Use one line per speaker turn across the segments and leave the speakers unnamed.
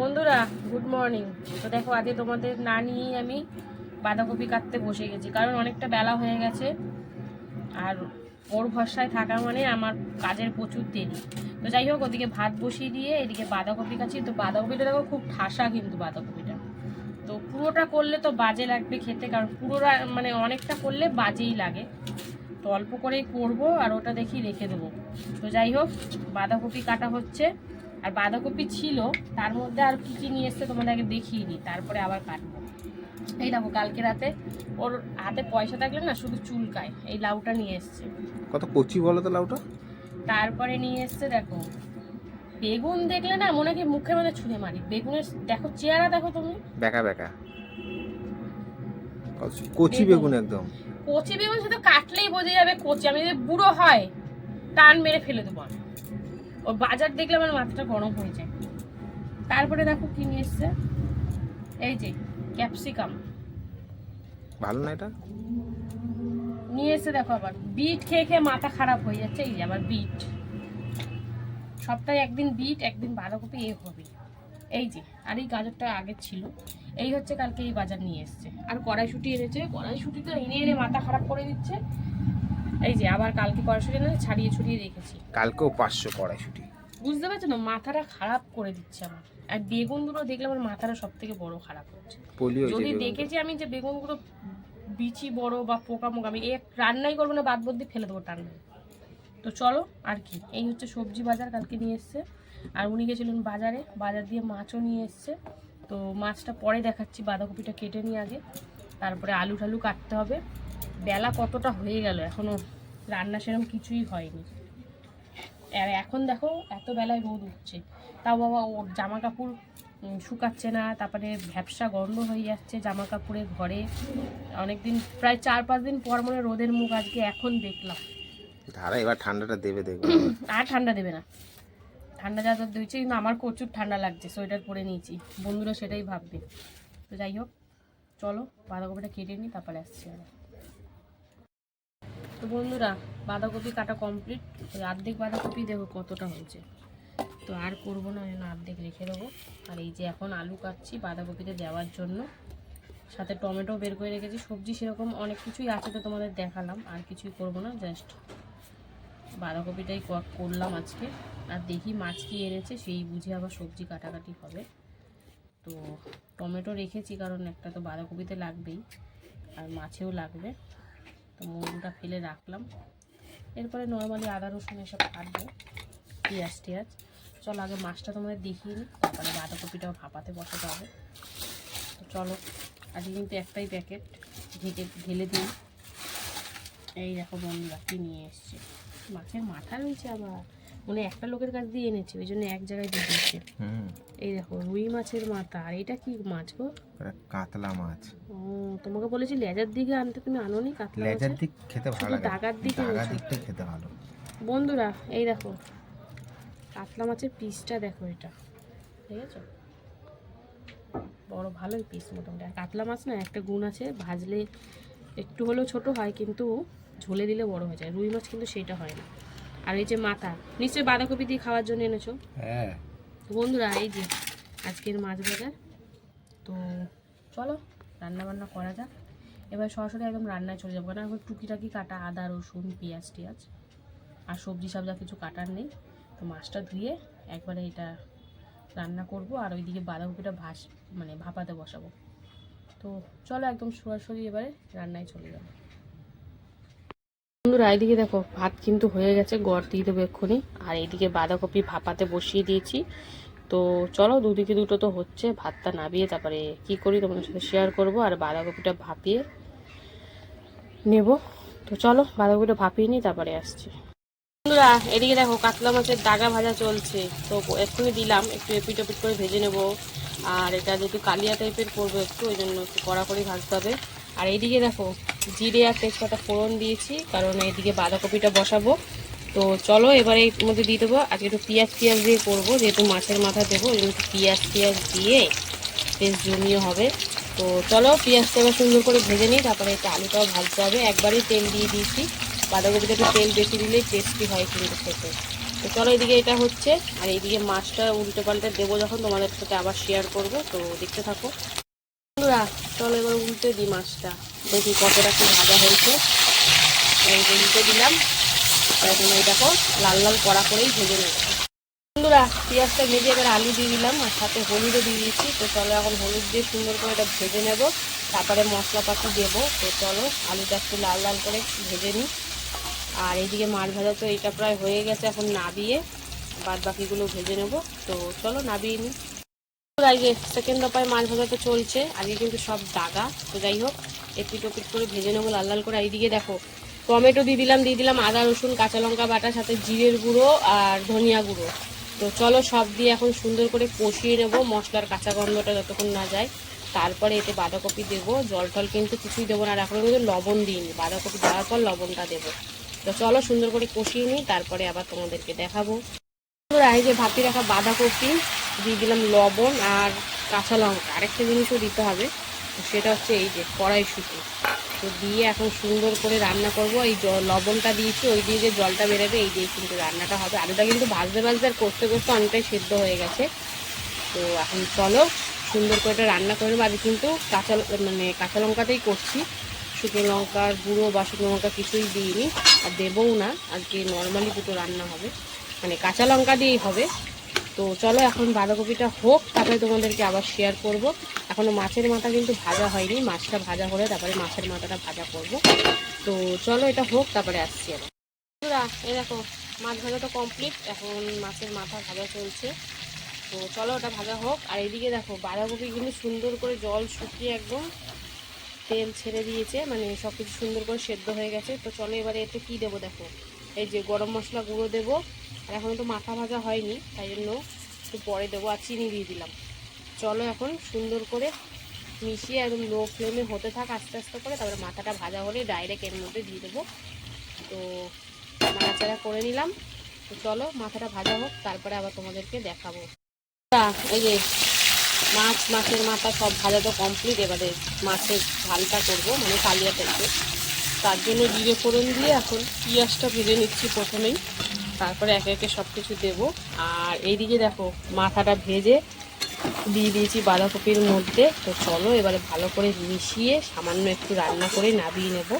বন্ধুরা good morning তো দেখো, আজকে তোমাদের না নিয়েই আমি বাঁধাকপি কাটতে বসে গেছি, কারণ অনেকটা বেলা হয়ে গেছে। আর ওর ভরসায় থাকা মানে আমার কাজের প্রচুর দেরি। তো যাই হোক, ওদিকে ভাত বসিয়ে দিয়ে এদিকে বাঁধাকপি কাছি তো বাঁধাকপিটা দেখো, খুব ঠাসা কিন্তু বাঁধাকপিটা। তো পুরোটা করলে তো বাজে লাগবে খেতে, কারণ পুরোটা মানে অনেকটা করলে বাজেই লাগে। তো অল্প করেই করব, আর ওটা দেখি রেখে দেবো। তো যাই হোক, বাঁধাকপি কাটা হচ্ছে। আর বাঁধাকপি ছিল তার মধ্যে আর কি কি নিয়ে এসছে তোমাদেরকে দেখিয়ে দিই তারপরে আবার কাটবো। এই দেখো কালকে রাতে ওর হাতে পয়সা থাকলে না শুধু চুলকায় এই লাউটা নিয়ে এসছে।
কত কচি বলো তো লাউটা?
তারপরে নিয়ে এসছে দেখো বেগুন দেখলে না মনে কি মুখের মধ্যে ছুঁড়ে মারি। বেগুনের দেখো চেহারা দেখো তুমি।
বেকা বেকা। কচি- কচি বেগুন। একদম।
কচি বেগুন শুধু কাটলেই বোঝা যাবে কচি আমি যদি বুড়ো হয় টান মেরে ফেলে দেবো আমি। ওর বাজার দেখলে আমার মাথাটা গরম হয়ে যায়। তারপরে দেখো কি নিয়ে এসছে? এই যে ক্যাপসিকাম।
ভালো না এটা?
নিয়ে এসে দেখো আবার। বিট খেয়ে খেয়ে মাথা খারাপ হয়ে যাচ্ছে এই যে আবার বিট। সপ্তাহে একদিন বিট একদিন বাঁধাকপি এ হবে। এই যে আর এই গাজরটা আগে ছিল। এই হচ্ছে কালকে এই বাজার নিয়ে এসছে। আর কড়াইশুটি এনেছে। কড়াইশুটি তো এনে এনে মাথা খারাপ করে দিচ্ছে। এই যে আবার কালকে কড়াইশুটি না ছাড়িয়ে ছড়িয়ে রেখেছি।
কালকেও পাঁচশো কড়াইশুটি
বুঝতে পারছ না মাথাটা খারাপ করে দিচ্ছে আমার। আর বেগুন দুটো দেখলে আমার মাথাটা সব থেকে বড় খারাপ হচ্ছে। যদি দেখেছি আমি যে বেগুনগুলো বিচি বড় বা পোকা মোকা আমি এক রান্নাই করব না বাদ বদ্দি ফেলে দেবো টান্নায় তো চলো আর কি এই হচ্ছে সবজি বাজার কালকে নিয়ে এসছে। আর উনি গেছিলেন বাজারে বাজার দিয়ে মাছও নিয়ে এসছে। তো মাছটা পরে দেখাচ্ছি বাঁধাকপিটা কেটে নিয়ে আগে। তারপরে আলু টালু কাটতে হবে। বেলা কতটা হয়ে গেল? এখনও রান্না সেরকম কিছুই হয়নি। আর এখন দেখো এত বেলায় রোদ উঠছে। তাও বাবা ওর জামা কাপড় শুকাচ্ছে না তারপরে ভ্যাবসা গন্ধ হয়ে যাচ্ছে জামা কাপড়ে ঘরে। অনেকদিন প্রায় চার পাঁচ দিন পর মনে রোদের মুখ আজকে এখন দেখলাম।
ধারা এবার ঠান্ডাটা দেবে দেখবে।
আর ঠান্ডা দেবে না। ঠান্ডা যা তো দিচ্ছে কিন্তু আমার প্রচুর ঠান্ডা লাগছে সোয়েটার পরে নিয়েছি। বন্ধুরা সেটাই ভাববে। তো যাই হোক চলো বাঁধাকপিটা কেটে নিই তারপরে আসছি আবার তো বন্ধুরা বাঁধাকপি কাটা কমপ্লিট অর্ধেক বাঁধাকপি দেখো কতটা হয়েছে। তো আর করব না, ওই অর্ধেক রেখে দেবো। আর এই যে এখন আলু কাটছি বাঁধাকপিতে দেওয়ার জন্য। সাথে টমেটো বের করে রেখেছি। সবজি সেরকম অনেক কিছুই আছে তো তোমাদের দেখালাম। আর কিছুই করব না জাস্ট বাঁধাকপিটাই করলাম আজকে। আর দেখি মাছ কি এনেছে, সেই বুঝে আবার সবজি কাটাকাটি হবে। তো টমেটো রেখেছি, কারণ একটা তো বাঁধাকপিতে লাগবেই। আর মাছেও লাগবে। তো মৌলটা ফেলে রাখলাম। এরপরে নর্মালি আদা, রসুন এসব কাটবো, পেঁয়াজ টিয়াজ। চল, আগে মাছটা তোমাদের দেখিয়ে নিই তারপরে বাঁধাকপিটাও ভাপাতে বসাতে হবে। তো চলো, আজকে কিন্তু একটাই প্যাকেট ঢেকে, ঢেলে দিই। এই দেখো বন্ধুরা কি নিয়ে এসছে। মাছের মাথা রয়েছে আবার। মানে একটা লোকের কাছ দিয়ে এনেছে ওই জন্য এক জায়গায় দিয়ে
হুম।
এই দেখো রুই মাছের মাথা আর এটা কি মাছ গো?
কাতলা মাছ।
ও তোমাকে বলেছি লেজার দিকে আনতে তুমি আনোনি কাতলা
লেজার
মাছের?
দিক খেতে ভালো লাগে।
দাগার দিকে
দাগার। দিকটা খেতে ভালো।
বন্ধুরা এই দেখো কাতলা মাছের পিসটা দেখো এটা। ঠিক আছে? বড় ভালোই পিস মোটামুটি। আর কাতলা মাছ না একটা গুণ আছে ভাজলে একটু হলেও ছোট হয় কিন্তু ঝোলে দিলে বড় হয়ে যায়। রুই মাছ কিন্তু সেটা হয় না। আর এই যে মাথা নিশ্চয়ই বাঁধাকপি দিয়ে খাওয়ার জন্য এনেছো?
হ্যাঁ।
বন্ধুরা এই যে আজকের মাছ বাজার। তো চলো রান্না বান্না করা যাক। এবার সরাসরি একদম রান্নায় চলে যাব। কারণ এখন টুকিটাকি কাটা আদা রসুন পেঁয়াজ টিয়াজ আর সবজি সবজা কিছু কাটার নেই। তো মাছটা ধুয়ে একবারে এটা রান্না করব। আর ওইদিকে বাঁধাকপিটা ভাস মানে ভাপাতে বসাবো। তো চলো একদম সরাসরি এবারে রান্নায় চলে যাব। বন্ধুরা এইদিকে দেখো, ভাত কিন্তু হয়ে গেছে, গড় দিয়ে দেবো এক্ষুনি। আর এইদিকে বাঁধাকপি ভাপাতে বসিয়ে দিয়েছি। তো চলো, দুদিকে দুটো তো হচ্ছে, ভাতটা নাবিয়ে তারপরে কি করি তোমাদের সাথে শেয়ার করব, আর বাঁধাকপিটা ভাপিয়ে নেব। তো চলো, বাঁধাকপিটা ভাপিয়ে নিই তারপরে আসছি। বন্ধুরা, এদিকে দেখো, কাতলা মাছের দাগা ভাজা চলছে। তো এক্ষুনি দিলাম, একটু এপিট এপিট করে ভেজে নেব। আর এটা যেহেতু কালিয়া টাইপের করব একটু, ওই জন্য একটু কড়া করে ভাজতে হবে। আর এইদিকে দেখো, জিরে আর তেজপাতা ফোড়ন দিয়েছি, কারণ এইদিকে বাঁধাকপিটা বসাবো। তো চলো, এবারে এর মধ্যে দিয়ে দেবো। আজকে একটু পেঁয়াজ পেঁয়াজ দিয়ে করব, যেহেতু মাছের মাথা দেবো, ওই জন্য পেঁয়াজ পেঁয়াজ দিয়ে বেশ জমিয়ে হবে। তো চলো, পেঁয়াজটা এবার সুন্দর করে ভেজে নিই, তারপরে একটু আলুটাও ভাজতে হবে। একবারই তেল দিয়ে দিয়েছি। বাঁধাকপিটা একটু তেল বেশি দিলেই টেস্টি হয় কিন্তু খেতে। তো চলো এদিকে এটা হচ্ছে। আর এইদিকে মাছটা উল্টে পাল্টে দেবো যখন তোমাদের সাথে আবার শেয়ার করব, তো দেখতে থাকো। বন্ধুরা, চলো এবার উল্টে দিই মাছটা। দেখি কতটা কি ভাজা হয়েছে। উল্টে দিলাম। এখন দেখো, লাল লাল কড়া করেই ভেজে নেব। বন্ধুরা, পেঁয়াজটা ভেজে এবার আলু দিয়ে দিলাম, আর সাথে হলুদও দিয়ে দিয়েছি। তো চলো এখন হলুদ দিয়ে সুন্দর করে এটা ভেজে নেব। তারপরে মশলাপাতি দেবো। তো চলো আলুটা একটু লাল লাল করে ভেজে নিই। আর এইদিকে মাছ ভাজা তো এটা প্রায় হয়ে গেছে, এখন নাবিয়ে বাদ বাকিগুলো ভেজে নেব। তো চলো নাবিয়ে নিই। যে সেকেন্ড দফায় মাছ ভাজা তো চলছে, আজকে কিন্তু সব দাগা। তো যাই হোক, এপিট ওপিট করে ভেজে নেব লাল লাল করে। এইদিকে দেখো, টমেটো দিয়ে দিলাম দিয়ে দিলাম আদা, রসুন, কাঁচা লঙ্কা বাটার সাথে জিরের গুঁড়ো আর ধনিয়া গুঁড়ো। তো চলো সব দিয়ে এখন সুন্দর করে কষিয়ে নেব মশলার কাঁচা গন্ধটা যতক্ষণ না যায়। তারপরে এতে বাঁধাকপি দেবো, জল টল কিন্তু কিছুই দেবো না। আর এখন কিন্তু লবণ দিইনি। বাঁধাকপি দেওয়ার পর লবণটা দেবো। তো চলো সুন্দর করে কষিয়ে নিই, তারপরে আবার তোমাদেরকে দেখাবো। এই যে ভাপি রাখা বাঁধাকপি, দিয়ে দিলাম লবণ আর কাঁচা লঙ্কা। আরেকটা জিনিসও দিতে হবে সেটা হচ্ছে এই যে কড়াই কড়াইশুঁটি। তো দিয়ে এখন সুন্দর করে রান্না করব। এই লবণটা দিয়েছি, ওই দিয়ে যে জলটা বেরোবে, এই দিয়ে কিন্তু রান্নাটা হবে। আলুটা কিন্তু ভাজতে ভাজতে আর করতে করতে অনেকটাই সেদ্ধ হয়ে গেছে। তো এখন চলো সুন্দর করে এটা রান্না করে নেব। আগে কিন্তু কাঁচা মানে কাঁচা লঙ্কাতেই করছি। শুকনো লঙ্কার গুঁড়ো বা শুকনো লঙ্কা কিছুই দিইনি আর দেবও না। আজকে নর্মালি দুটো রান্না হবে। মানে কাঁচা লঙ্কা দিয়েই হবে। তো চলো এখন বাঁধাকপিটা হোক তারপরে তোমাদেরকে আবার শেয়ার করব। এখনও মাছের মাথা কিন্তু ভাজা হয়নি। মাছটা ভাজা হলে তারপরে মাছের মাথাটা ভাজা করব। তো চলো এটা হোক তারপরে আসছি আবার। বন্ধুরা, দেখো মাছ ভাজা তো কমপ্লিট এখন মাছের মাথা ভাজা চলছে। তো চলো ওটা ভাজা হোক। আর এদিকে দেখো বাঁধাকপি কিন্তু সুন্দর করে জল শুকিয়ে একদম তেল ছেড়ে দিয়েছে মানে সব কিছু সুন্দর করে সেদ্ধ হয়ে গেছে। তো চলো এবারে এতে কী দেবো দেখো? এই যে গরম মশলা গুঁড়ো দেবো। আর এখন তো মাথা ভাজা হয়নি, তাই জন্য একটু পরে দেবো আর চিনি দিয়ে দিলাম। চলো এখন সুন্দর করে মিশিয়ে একদম লো ফ্লেমে হতে থাক, আস্তে আস্তে করে, তারপরে মাথাটা ভাজা হলে ডাইরেক্ট এর মধ্যে দিয়ে দেবো। তো নাড়াচাড়া করে নিলাম। তো চলো মাথাটা ভাজা হোক, তারপরে আবার তোমাদেরকে দেখাবো। এই যে মাছ, মাছের মাথা সব ভাজা তো কমপ্লিট এবারে মাছের ঝালটা করব মানে কালিয়া টাইপের তার জন্য জিরে ফোড়ন দিয়ে এখন পিঁয়াজটা ভেজে নিচ্ছি প্রথমেই। তারপরে একে একে সব কিছু দেবো। আর এইদিকে দেখো, মাথাটা ভেজে দিয়ে দিয়েছি বাঁধাকপির মধ্যে। তো চলো এবারে ভালো করে মিশিয়ে সামান্য একটু রান্না করে নাবিয়ে নেব।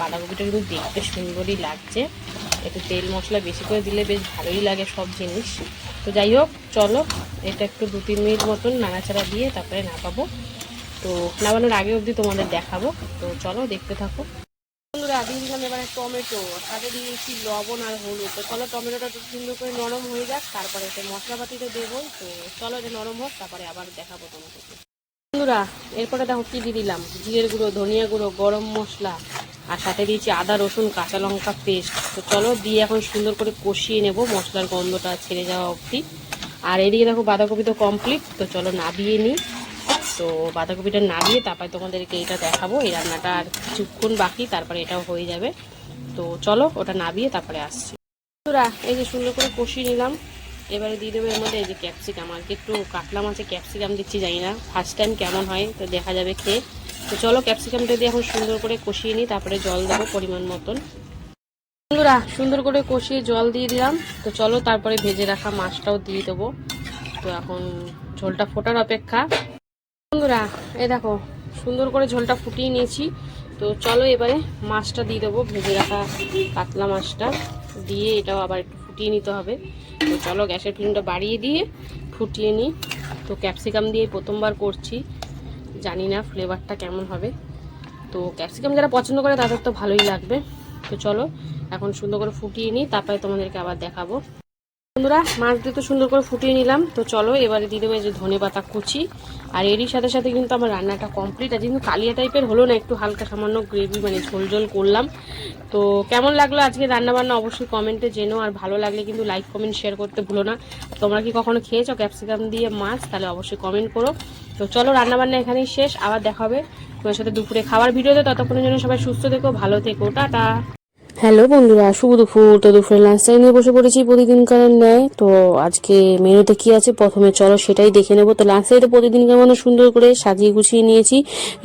বাঁধাকপিটা কিন্তু দেখতে সুন্দরই লাগছে। একটু তেল মশলা বেশি করে দিলে বেশ ভালোই লাগে সব জিনিস। তো যাই হোক, চলো, এটা একটু দু তিন মিনিট মতন নাড়াচাড়া দিয়ে তারপরে নামাবো তো নামানোর আগে অবধি তোমাদের দেখাবো। তো চলো, দেখতে থাকো। বন্ধুরা দিয়ে দিলাম এবারে টমেটো। সাথে দিয়েছি লবণ আর হলুদ। তো চলো, টমেটোটা সুন্দর করে নরম হয়ে যাক, তারপরে এতে মশলাপাতি তো দেবোই তো চলো, এটা নরম হোক, তারপরে আবার দেখাবো তোমাদেরকে। বন্ধুরা, এরপরে দেখো কি দিয়ে দিলাম? জিরের গুঁড়ো, ধনিয়া গুঁড়ো, গরম মশলা। আর সাথে দিয়েছি আদা, রসুন, কাঁচা লঙ্কা পেস্ট তো চলো দিয়ে এখন সুন্দর করে কষিয়ে নেব, মশলার গন্ধটা ছেড়ে যাওয়া অবধি। আর এদিকে দেখো বাঁধাকপি তো কমপ্লিট তো চলো নাবিয়ে নিই। তো বাঁধাকপিটা নাবিয়ে তারপরে তোমাদেরকে এটা দেখাবো, এই রান্নাটা আর কিছুক্ষণ বাকি, তারপরে এটাও হয়ে যাবে। তো চলো ওটা নাবিয়ে তারপরে আসছি। বন্ধুরা, এই যে সুন্দর করে কষিয়ে নিলাম। এবারে দিয়ে দেবো এর মধ্যে এই যে ক্যাপসিকাম আর কি একটু কাটলা মাছে ক্যাপসিকাম দিচ্ছি, জানি না ফার্স্ট টাইম কেমন হয়, তো দেখা যাবে খেয়ে। তো চলো ক্যাপসিকামটা দিয়ে এখন সুন্দর করে কষিয়ে নিই, তারপরে জল দেবো পরিমাণ মতন। বন্ধুরা, সুন্দর করে কষিয়ে জল দিয়ে দিলাম। তো চলো তারপরে ভেজে রাখা মাছটাও দিয়ে দেবো। তো এখন ঝোলটা ফোটার অপেক্ষা। বন্ধুরা এ দেখো, সুন্দর করে ঝোলটা ফুটিয়ে নিয়েছি। তো চলো এবারে মাছটা দিয়ে দেবো, ভেজে রাখা কাতলা মাছটা। দিয়ে এটাও আবার একটু ফুটিয়ে নিতে হবে। তো চলো গ্যাসের ফ্লেমটা বাড়িয়ে দিয়ে ফুটিয়ে নিই। তো ক্যাপসিকাম দিয়ে প্রথমবার করছি। জানি না ফ্লেভারটা কেমন হবে। তো ক্যাপসিকাম যারা পছন্দ করে তাদের তো ভালোই লাগবে। তো চলো, এখন সুন্দর করে ফুটিয়ে নিই, তারপরে তোমাদেরকে আবার দেখাবো। বন্ধুরা, মাছ দিয়ে তো সুন্দর করে ফুটিয়ে নিলাম। তো চলো, এবারে দিয়ে দেবো যে ধনে পাতা কুচি। আর এরই সাথে সাথে কিন্তু আমার রান্নাটা কমপ্লিট আছে কিন্তু কালিয়া টাইপের হলো না, একটু হালকা সামান্য গ্রেভি মানে ঝোল ঝোল করলাম। তো কেমন লাগল আজকে রান্না বান্না অবশ্যই কমেন্টে জেনো। আর ভালো লাগলে কিন্তু লাইক কমেন্ট শেয়ার করতে ভুলো না। তোমরা কি কখনো খেয়েছো ক্যাপসিকাম দিয়ে মাছ? তাহলে অবশ্যই কমেন্ট করো। তো চলো রান্না বান্না এখানেই শেষ। আবার দেখা হবে তোমার সাথে দুপুরে খাবার ভিডিওতে। ততক্ষণের জন্য সবাই সুস্থ থেকো, ভালো থেকো। টাটা। হ্যালো বন্ধুরা, শুভ দুপুর। তো দুপুরের লাঞ্চ টাইম নিয়ে বসে পড়েছি প্রতিদিনকার ন্যায়। তো আজকে মেনুতে কি আছে? প্রথমে চলো সেটাই দেখে নেব। তো লাঞ্চ তো প্রতিদিন কেমন সুন্দর করে সাজিয়ে গুছিয়ে নিয়েছি।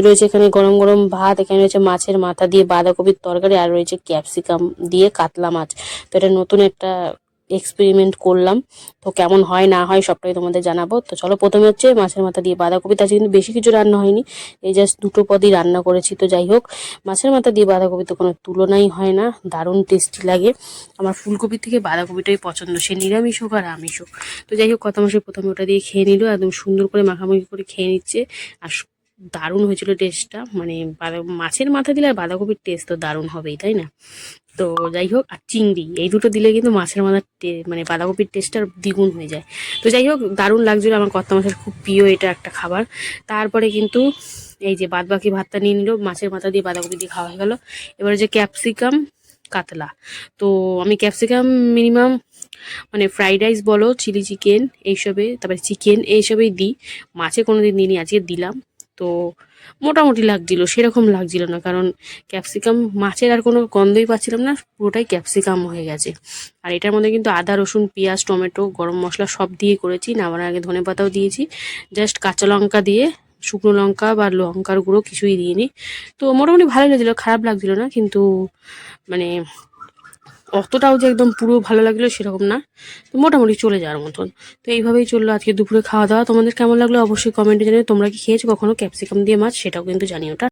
রয়েছে এখানে গরম গরম ভাত, এখানে রয়েছে মাছের মাথা দিয়ে বাঁধাকপির তরকারি, আর রয়েছে ক্যাপসিকাম দিয়ে কাতলা মাছ। তো এটা নতুন একটা এক্সপেরিমেন্ট করলাম। তো কেমন হয়, না হয় সবটাই তোমাদের জানাব। তো চলো, প্রথমে হচ্ছে মাছের মাথা দিয়ে বাঁধাকপি। তাছে কিন্তু বেশি কিছু রান্না হয়নি। এই জাস্ট দুটো পদই রান্না করেছি। তো যাই হোক, মাছের মাথা দিয়ে বাঁধাকপি তো কোনো তুলনাই হয় না। দারুণ টেস্টি লাগে। আমার ফুলকপি থেকে বাঁধাকপিটাই পছন্দ। সে নিরামিষ হোক আর আমিষ হোক। তো যাই হোক, কত মাসে প্রথমে ওটা দিয়ে খেয়ে নিল। একদম সুন্দর করে মাখামাখি করে খেয়ে নিচ্ছে। আর দারুণ হয়েছিল টেস্টটা মানে মাছের মাথা দিলে আর বাঁধাকপির টেস্ট তো দারুণ হবেই, তাই না? তো যাই হোক, আর চিংড়ি, এই দুটো দিলে কিন্তু মাছের মাথার মানে বাঁধাকপির টেস্টটা দ্বিগুণ হয়ে যায়। তো যাই হোক, দারুণ লাগছিল আমার কত মাছের খুব প্রিয় এটা একটা খাবার। তারপরে কিন্তু এই যে বাদ বাকি ভাতটা নিয়ে নিল, মাছের মাথা দিয়ে বাঁধাকপি দিয়ে খাওয়া হয়ে গেল। এবারে যে ক্যাপসিকাম কাতলা। তো আমি ক্যাপসিকাম মিনিমাম মানে ফ্রাইড রাইস বলো চিলি চিকেন এইসবে, তারপরে চিকেন এইসবেই দিই। মাছে কোনো দিন দিনই আজকে দিলাম। তো মোটামুটি লাগছিল, সেরকম লাগছিল না। কারণ ক্যাপসিকাম মাছের আর কোনো গন্ধই পাচ্ছিলাম না, পুরোটাই ক্যাপসিকাম হয়ে গেছে। আর এটার মধ্যে কিন্তু আদা, রসুন, পেঁয়াজ, টমেটো, গরম মশলা সব দিয়ে করেছি। নামার আগে ধনে পাতাও দিয়েছি। জাস্ট কাঁচা লঙ্কা দিয়ে, শুকনো লঙ্কা বা লঙ্কার গুঁড়ো কিছুই দিইনি। তো মোটামুটি ভালো লাগছিল, খারাপ লাগছিল না, কিন্তু মানে অতটাও যে একদম পুরো ভালো লাগল সেরকম না। তো মোটামুটি চলে যাওয়ার মতন। তো এইভাবেই চলল আজকে দুপুরে খাওয়া দাওয়া। তোমাদের কেমন লাগল অবশ্যই কমেন্টে জানিয়ে তোমরা কি খেয়েছো? কখনো ক্যাপসিকাম দিয়ে মাছ? সেটাও কিন্তু জানিও।